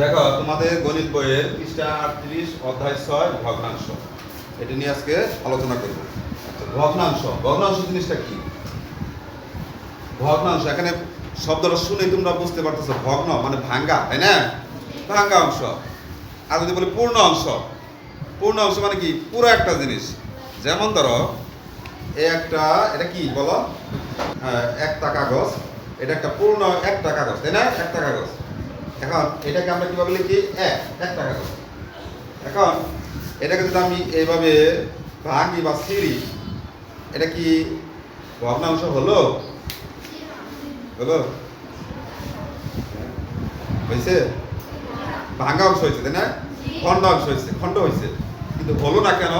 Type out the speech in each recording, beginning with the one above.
দেখো, তোমাদের গণিত বইয়ের পৃষ্ঠা আটত্রিশ, অধ্যায় ছয়, ভগ্নাংশ। এটা নিয়ে আজকে আলোচনা করব। আচ্ছা ভগ্নাংশ। ভগ্নাংশ জিনিসটা কি? ভগ্নাংশ, এখানে শব্দটা শুনে তোমরা বুঝতে পারতেছো, ভগ্ন মানে ভাঙ্গা, তাই না? ভাঙ্গা অংশ। আর যদি বলি পূর্ণ অংশ পূর্ণ অংশ মানে কি? পুরো একটা জিনিস। যেমন ধরো এই একটা, এটা কি বলো? হ্যাঁ একটা কাগজ, এটা একটা পূর্ণ একটা কাগজ, তাই না? একটা কাগজ। এখন এটাকে আমরা কীভাবে লিখি? এক এক টাকা কাগজ এখন এটাকে যদি আমি এইভাবে ভাঙি বা সিঁড়ি এটা কি ভগ্নাংশ হলো? হলো? হয়েছে? ভাঙা অংশ হয়েছে, তাই না? খণ্ড অংশ হয়েছে, খণ্ড হয়েছে। কিন্তু হলো না কেন?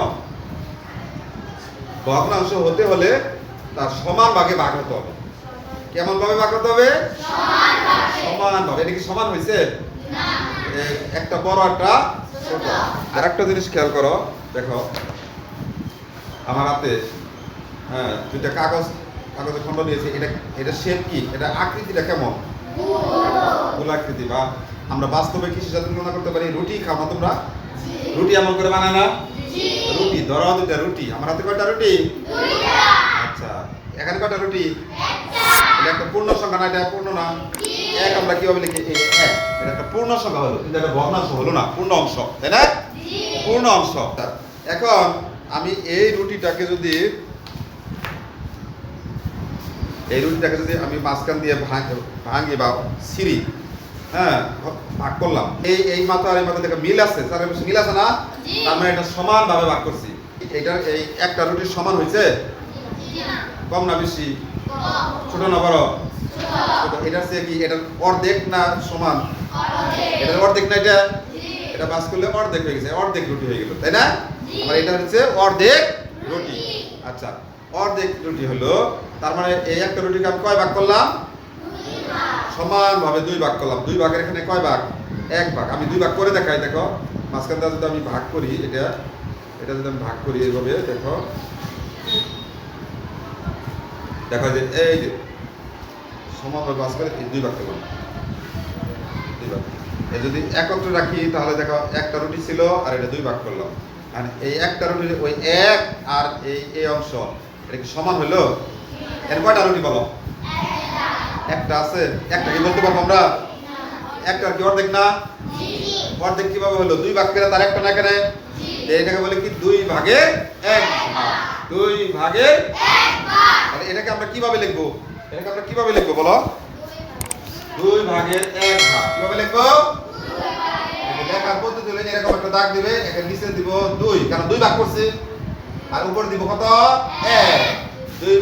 ভগ্নাংশ হতে হলে তার সমান ভাগে ভাগ হতে হবে। কেমন ভাবে ভাগ হতে হবে? সমান ভাবে এটা কি সমান হয়েছে একটা বড় একটা ছোট। আর একটা জিনিস খেয়াল করো দেখো আমার হাতে হ্যাঁ দুইটা কাগজ খণ্ড দিয়েছে এটা এটা শেপ কি? এটা আকৃতিটা কেমন? গোলাকৃতি বা আমরা বাস্তবে কিসের সাথে তুলনা করতে পারি রুটি খাও না তোমরা? রুটি এমন করে বানায় না? রুটি। ধরো দুইটা রুটি। আমার হাতে কয়টা রুটি? এখানে কয়টা রুটি? এটা একটা পূর্ণ সংখ্যা না এটা পূর্ণ না? এক আমরা কীভাবে লিখি? এক। এটা একটা পূর্ণ সংখ্যা হলো কিন্তু এটা ভগ্নাংশ হলো না পূর্ণ অংশ তাই না? পূর্ণ অংশ। এখন আমি এই রুটিটাকে যদি এই রুটিটাকে যদি আমি মাঝখান দিয়ে ভাঙি বা সিঁড়ি হ্যাঁ ভাগ করলাম। এই এই মাথা আর এই মাথা থেকে মিল আছে? স্যার মিল আছে না? তার মানে এটা সমান ভাবে ভাগ করছি। এটা এই একটা রুটির সমান হয়েছে? কম না বেশি? ছোট না বড়? এটা চেয়ে কি, এটা অর্ধেক না সমান? এটা অর্ধেক না এটা? এটা বাস করলে অর্ধেক হয়ে গেছে, অর্ধেক রুটি হয়ে গেল, তাই না? আমার এটা হচ্ছে অর্ধেক রুটি। আচ্ছা অর্ধেক রুটি হলো, তার মানে এই একটা রুটিকে আমি কয় ভাগ করলাম? সমান ভাবে দুই ভাগ করলাম। দুই ভাগের এখানে কয় ভাগ? এক ভাগ। আমি দুই ভাগ করে দেখাই, দেখো। মাঝখানটা যদি আমি ভাগ করি, এটা এটা যদি আমি ভাগ করি এইভাবে, দেখো। দেখো যে এই যে সমানভাবে বাস করে দুই ভাগ করলাম দুই ভাগ যদি একত্রে রাখি, তাহলে দেখো একটা রুটি ছিল আর এটা দুই ভাগ করলাম। আর এই একটা রুটির ওই এক আর এই এই অংশ, এটা কি সমান হলো এর কয়টা রুটি বলো? একটা আছে, একটা কি বলতে পারব আমরা? একটা কি অর্ধেক না? অর্ধেক কীভাবে হলো দুই ভাগ করে তার একটা না এখানে? এটাকে বলে কি? দুই ভাগে এক ভাগ। দুই ভাগে তাহলে এটাকে আমরা কীভাবে লিখব? এটাকে আমরা কীভাবে লিখব বলো? দুই ভাগের এক ভাগ। কীভাবে লিখব? একটা দাগ নিচে দিব দুই। কারণ দুই ভাগ করছে। আর উপর কত? দুই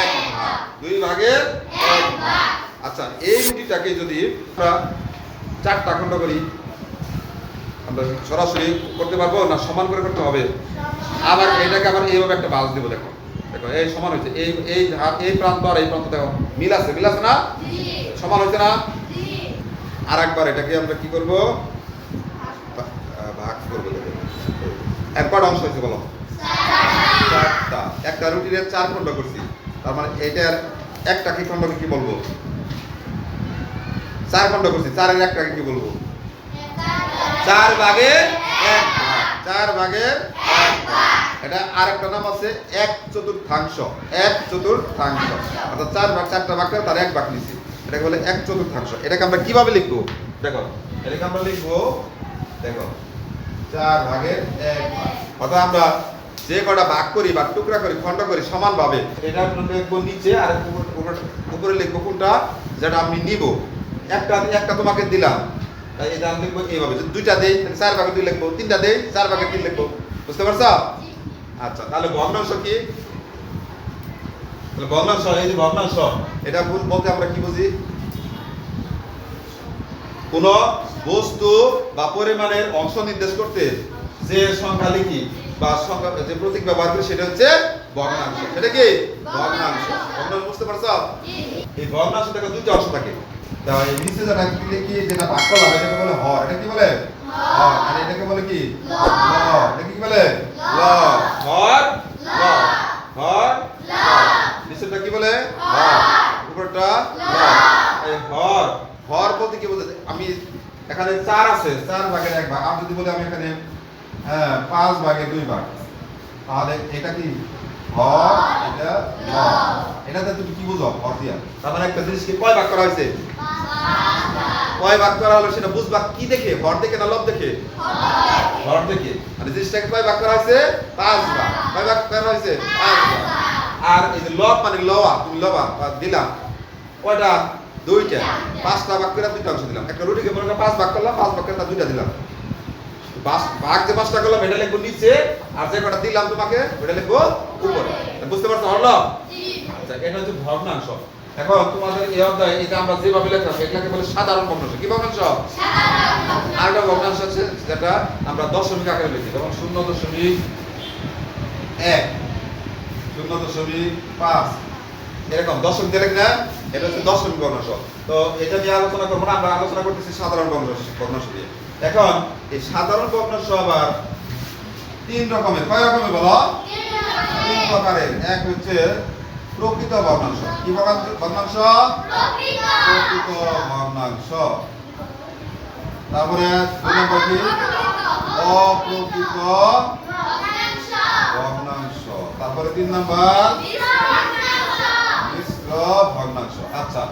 এক ভাগ। দুই এক ভাগ। আচ্ছা এই রুটিটাকে যদি আমরা চারটা খণ্ড করি আমরা সরাসরি করতে পারব না, সমান করে করতে হবে? আবার এটাকে আবার এইভাবে একটা বাস দিব, দেখো। দেখো, এই সমান হয়েছে। এই এই এই প্রান্ত আর এই প্রান্ত, দেখো। মিল আছে মিল আছে না? সমান হয়েছে না? আর একবার এটাকে আমরা কি করব? ভাগ করব একবার অংশ হয়েছে, বলো। চারটা। একটা রুটির চার খণ্ড করছি। তার মানে এটার একটা কি খণ্ডকে কি বলব? চার খণ্ড করছি। চারের একটাকে কি বলব? চার ভাগের এক চার ভাগের এটা আরেকটা নাম আছে এক চতুর্থাংশ। এক চতুর্থাংশ। অর্থাৎ চার ভাগ, চারটা ভাগ তার এক ভাগ নিছি। এটাকে বলে এক চতুর্থাংশ। এটাকে আমরা কীভাবে লিখব? দেখো, এটাকে আমরা লিখব, দেখো, চার ভাগের এক ভাগ। অর্থাৎ আমরা যে কটা ভাগ করি বা টুকরা করি, খণ্ড করি সমানভাবে, এটা লিখব নিচে আর উপরে লিখব কোনটা? যেটা আমি নিব। একটা একটা তোমাকে দিলাম। তাই এটা আমি লিখব এইভাবে। যদি দুইটা দেই তাহলে চার ভাগে দুই লিখব। তিনটা দেই চার ভাগে তিন লিখব। বুঝতে পারছ? আচ্ছা তাহলে ভগ্নাংশ কি? তাহলে ভগ্নাংশ এই যে ভগ্নাংশ এটা বল- বলতে আমরা কি বুঝি? কোন বস্তু বা পরিমাণের অংশ নির্দেশ করতে যে সংখ্যা লিখি বা সংখ্যা যে প্রতীক ব্যবহার করি সেটা হচ্ছে ভগ্নাংশ। সেটা কি? ভগ্নাংশ। ভগ্নাংশ। বুঝতে পারছ? এই ভগ্নাংশ থেকে দুইটা অংশ থাকে। নিচে যেটা লিখি যেটা ভাগ এটাকে বলে হর এটা কি বলে? আর এটাকে বলে কি? ল এটা কি বলে? ল হর? ল ল কি বলে? হর। উপরটা? ল এই হর। হর বলতে কি বলতে আমি এখানে চার আছে চার ভাগের এক ভাগ। আর যদি বলি আমি এখানে হ্যাঁ পাঁচ ভাগের দুই ভাগ তাহলে এটা কি? হর এটা লব এটাতে তুমি কি বুঝো? হর দিয়া। তার মানে একটা জিনিসকে কয় ভাগ করা হয়েছে? কয় ভাগ করা হলো সেটা বুঝবা? কি দেখে? হর দেখে না লব দেখে? হর দেখে। মানে জিনিসটাকে কয় ভাগ করা হয়েছে? পাঁচ ভাগ। কয় ভাগ করা হয়েছে? পাঁচ ভাগ। আর এই যে লব মানে লওয়া তুমি লবা বা দিলাম কয়টা? দুইটা। পাঁচটা ভাগ করে দুইটা অংশ দিলাম। একটা রুটিকে মনে পাঁচ ভাগ করলাম পাঁচ ভাগ করে তার দুইটা দিলাম। ভাগ যে পাঁচটা করলাম এটা লিখব নিচে আর যে কটা দিলাম তোমাকে ওটা লিখব উপরে। বুঝতে পারছ হলো আচ্ছা এটা হচ্ছে ভগ্নাংশ। এখন তোমাদের এই অধ্যায়ে, এটা আমরা যেভাবে লেখা এটাকে বলে সাধারণ ভগ্নাংশ। কি ভগ্নাংশ? আরেকটা ভগ্নাংশ আছে, যেটা আমরা দশমিক আকারে লিখি। যেমন শূন্য দশমিক এক, শূন্য দশমিক পাঁচ। এরকম, দশমিক দিয়ে লেখি না, এটা হচ্ছে দশমিক ভগ্নাংশ। তো এটা নিয়ে আলোচনা করব না, আমরা আলোচনা করতেছি সাধারণ ভগ্নাংশ ভগ্নাংশ দিয়ে এখন, এই সাধারণ ভগ্নাংশ আবার তিন রকমের। কয় রকমের বলো? তিন প্রকারের। এক হচ্ছে প্রকৃত ভগ্নাংশ কি ভগ্নাংশ- ভগ্নাংশ প্রকৃত। ভগ্নাংশ তারপরে দুই নম্বর কি? অপ্রকৃত ভগ্নাংশ তারপরে তিন নম্বর? মিশ্র ভগ্নাংশ আচ্ছা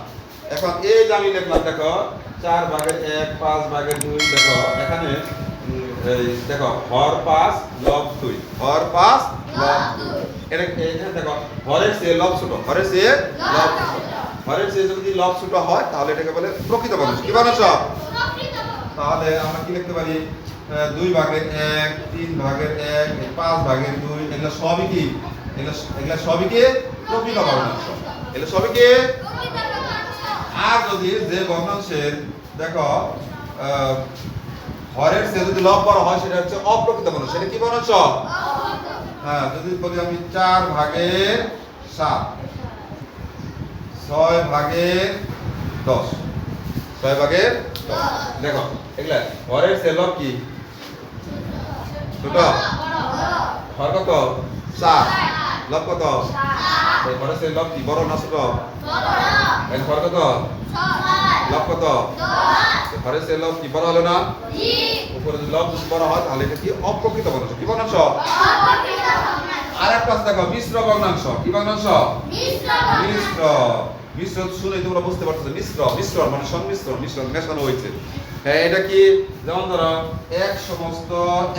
এখন এই যে আমি লিখলাম দেখো চার ভাগের এক পাঁচ ভাগের দুই দেখো এখানে দেখো হর পাঁচ লব দুই। হর পাঁচ লব দুই। এটা এখানে দেখো হরের চেয়ে লব ছোট। হরের চেয়ে লব ছোট। হরের চেয়ে যদি লব ছোট হয় তাহলে এটাকে বলে প্রকৃত ভগ্নাংশ কি ভগ্নাংশ তাহলে আমরা কি লিখতে পারি? দুই ভাগের এক তিন ভাগের এক পাঁচ ভাগের দুই। এগুলো সবই কি? এগুলো সবই কি? প্রকৃত ভগ্নাংশ এগুলো সবই কি? আর যদি যে ভগ্নাংশের দেখো হরের চেয়ে যদি লব বড় হয় সেটা হচ্ছে অপ্রকৃত ভগ্নাংশ সেটা কি ভগ্নাংশ হ্যাঁ যদি বলি আমি চার ভাগের সাত। ছয় ভাগের দশ। ছয় ভাগের দেখো হরের চেয়ে লব কি? ছোট। হর কত? চার। লব কত? হরের চেয়ে কি? বড় না ছোট? হর কত? লব কত? হরের চেয়ে কি? বড় হলো না? উপরে লব বড় হয়, তাহলে এটা কি অপ্রকৃত ভগ্নাংশ কি আছে দেখো মিশ্র ভগ্নাংশ। কি ভগ্নাংশ? মিশ্র মিশ্র। শুনে তোমরা বুঝতে পারছ মিশ্র মিশ্র মানে সংমিশ্রণ মিশ্রণ মেশানো হয়েছে। হ্যাঁ এটা কি? যেমন ধরো এক সমস্ত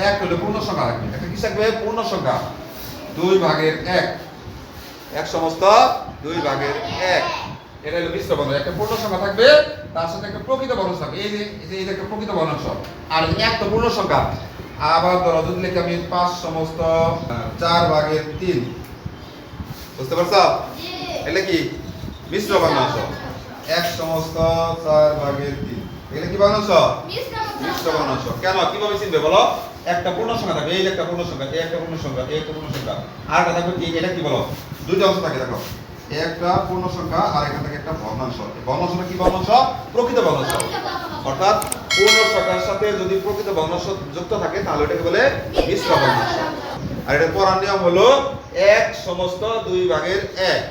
এক হলে পূর্ণ সংখ্যা থাকবে একটা কি থাকবে? পূর্ণ সংখ্যা। দুই ভাগের এক। এক সমস্ত দুই ভাগের এক। এটা হলো মিশ্র বর্ণ একটা পূর্ণ সংখ্যা থাকবে তার সাথে একটা প্রকৃত বর্ণ থাকবে। এই যে এই যে এটা একটা প্রকৃত বর্ণাংশ আর এক তো পূর্ণ সংখ্যা। আবার ধরো যদি লিখি আমি পাঁচ সমস্ত চার ভাগের তিন। বুঝতে পারছ? এটা কি? মিশ্র ভগ্নাংশ এক সমস্ত চার ভাগের তিন। এগুলো কি ভগ্নাংশ মিশ্র ভগ্নাংশ কেন? কীভাবে চিনবে বলো? একটা পূর্ণ সংখ্যা থাকবে এই একটা পূর্ণ সংখ্যা এই একটা পূর্ণ সংখ্যা এই একটা পূর্ণ সংখ্যা। আর একটা থাকবে কি? এটা কি বলো? দুইটা অংশ থাকে দেখো। একটা পূর্ণ সংখ্যা আর এখান থেকে একটা ভগ্নাংশ। ভগ্নাংশটা কি ভগ্নাংশ। প্রকৃত ভগ্নাংশ। অর্থাৎ পূর্ণ সংখ্যার সাথে যদি প্রকৃত ভগ্নাংশ যুক্ত থাকে, তাহলে এটাকে বলে মিশ্র ভগ্নাংশ আর এটা পড়ার নিয়ম হলো এক সমস্ত দুই ভাগের এক,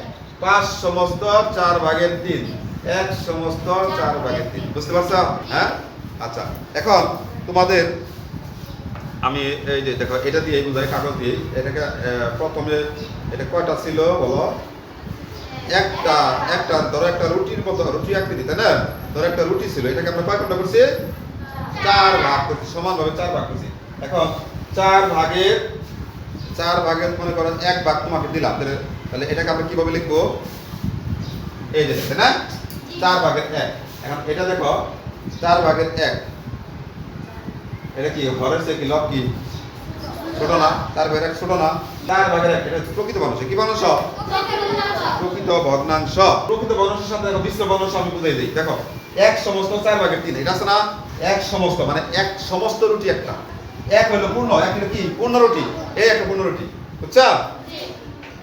পাঁচ সমস্ত চার ভাগের তিন, এক সমস্ত চার ভাগের তিন। বুঝতে পারছ? হ্যাঁ? আচ্ছা এখন তোমাদের আমি এই যে দেখো, এটা দিয়ে বুঝাই কাগজ দিয়ে এটাকে প্রথমে এটা কয়টা ছিল বলো? একটা একটা, ধরো একটা রুটির মতো, রুটি আকৃতি, তাই না? ধরো একটা রুটি ছিল, এটাকে আমরা কয় করছি? চার ভাগ করছি, সমানভাবে চার ভাগ করছি। এখন চার ভাগের চার ভাগের মনে করেন এক ভাগ তোমাকে দিলাম, তাহলে এটাকে আমরা কীভাবে লিখব? এই যে তাই না চার ভাগের এক। এখন এটা দেখো, চার ভাগের এক। এটা কি, হরের চেয়ে কি, লব কি? ছোট না ভাগের এক ছোট না। এটা হচ্ছে প্রকৃত মানুষ কি মানুষ প্রকৃত ভগ্নাংশ। প্রকৃত ভগ্নাংশের সাথে দেখো বিশ্ব ভগ্নাংশ আমি বুঝাই দিই। দেখো এক সমস্ত চার ভাগের তিন এটা আছে না? এক সমস্ত মানে এক সমস্ত রুটি একটা। এক হলো পূর্ণ এক হলো কি? পূর্ণ রুটি। এই একটা পূর্ণ রুটি বুঝছ?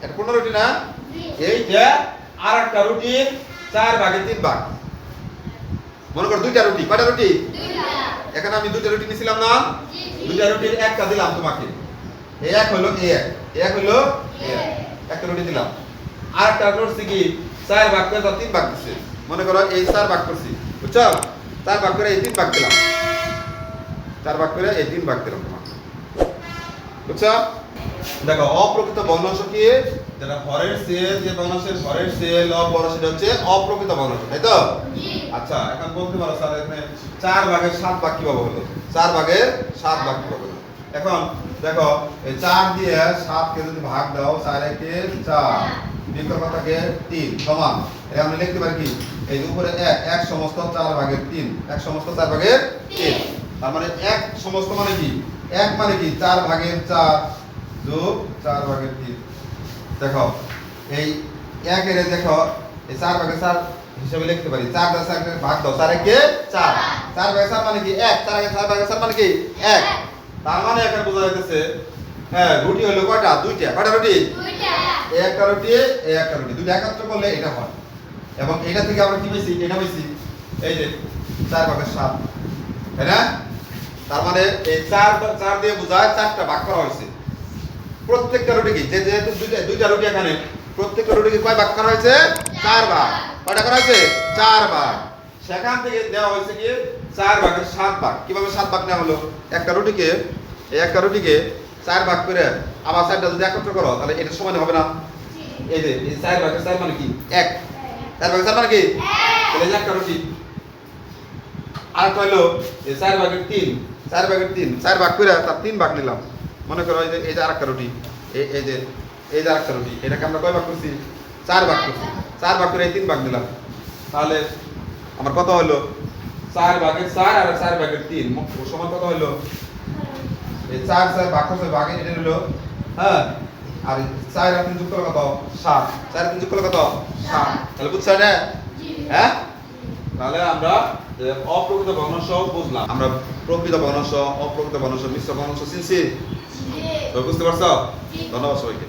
একটা পূর্ণ রুটি না? এইটা আর একটা রুটির চার ভাগের তিন ভাগ মনে করো দুইটা রুটি কয়টা রুটি? এখানে আমি দুইটা রুটি নিছিলাম না? দুইটা রুটির একটা দিলাম তোমাকে। এই এক হলো এই এক এক হলো এক একটা রুটি দিলাম। আর একটা করছি কি? চার ভাগ করে তার তিন ভাগ দিচ্ছে মনে করো এই চার ভাগ করছি। বুঝছ? চার ভাগ করে এই তিন ভাগ দিলাম। চার ভাগ করে এই তিন ভাগ দিলাম তোমার বুঝছ? দেখো অপ্রকৃত ভগ্নাংশ কি? যেটা হরের সেল যে ভগ্নাংশের হরের সেল অফ বড় সেটা হচ্ছে অপ্রকৃত ভগ্নাংশ তাই তো? আচ্ছা এখন বলতে পারো স্যার এখানে চার ভাগের সাত ভাগ কীভাবে হলো? চার ভাগের সাত ভাগ কীভাবে হলো? এখন দেখো, এই চার দিয়ে সাতকে যদি ভাগ দাও, চার একে চার। বিকল্প থাকে তিন, সমান। এটা আমরা লিখতে পারি কি? এই উপরে এক এক সমস্ত চার ভাগের তিন। এক সমস্ত চার ভাগের তিন। তার মানে এক সমস্ত মানে কি? এক মানে কি? চার ভাগের চার যোগ চার ভাগের তিন। দেখো, এই একের দেখো, এই চার ভাগের চার হিসাবে লিখতে পারি। চার দশ ভাগ দাও, চার একে চার। চার ভাগের চার মানে কি? এক। চার একে চার ভাগের চার মানে কি? এক। তার মানে এখানে বোঝা যাইতেছে হ্যাঁ রুটি হলো কয়টা? দুইটা। কয়টা রুটি? এই একটা রুটি এই একটা রুটি। দুইটা একত্র করলে এটা হয়। এবং এটা থেকে আমরা কি পেয়েছি এটা পেয়েছি এই যে চার ভাগের সাত। তাই না? তার মানে এই চার চার দিয়ে বোঝায় চারটা ভাগ করা হয়েছে। প্রত্যেকটা রুটি কি? যে যেহেতু দুইটা দুইটা রুটি এখানে প্রত্যেকটা রুটিকে কয় ভাগ করা হয়েছে? চার ভাগ। কয়টা করা হয়েছে? চার ভাগ। সেখান থেকে দেওয়া হয়েছে কি? চার ভাগের সাত ভাগ। কীভাবে সাত ভাগ নেওয়া হলো? একটা রুটিকে এই একটা রুটিকে চার ভাগ করে আবার চারটা যদি একত্র করো, তাহলে এটা সমান হবে না। এই যে, এই চার ভাগের চার মানে কি? এক। চার ভাগের চার মানে কি? তাহলে যে একটা রুটি। আর হলো এই চার ভাগের তিন। চার ভাগের তিন। চার ভাগ করে তার তিন ভাগ নিলাম। মনে করো এই যে এই যে আরেকটা রুটি। এই এই যে এই যে আরেকটা রুটি। এটাকে আমরা কয় ভাগ করছি? চার ভাগ করছি। চার ভাগ করে তিন ভাগ দিলাম তাহলে আমার কত হলো? চার ভাগের চার আর চার ভাগের তিন। সমান কত হলো এই চার চার ভাগ করছে ভাগে এটা হলো হ্যাঁ? আর চার আর তিন যুক্ত করলে কত? সাত। চার তিন যুক্ত করলে কত? সাত। তাহলে বুঝছ না হ্যাঁ? তাহলে আমরা অপ্রকৃত ভগ্নাংশ বুঝলাম। আমরা প্রকৃত ভগ্নাংশ অপ্রকৃত ভগ্নাংশ মিশ্র ভগ্নাংশ চিনছি? বুঝতে পারছ? ধন্যবাদ সবাইকে।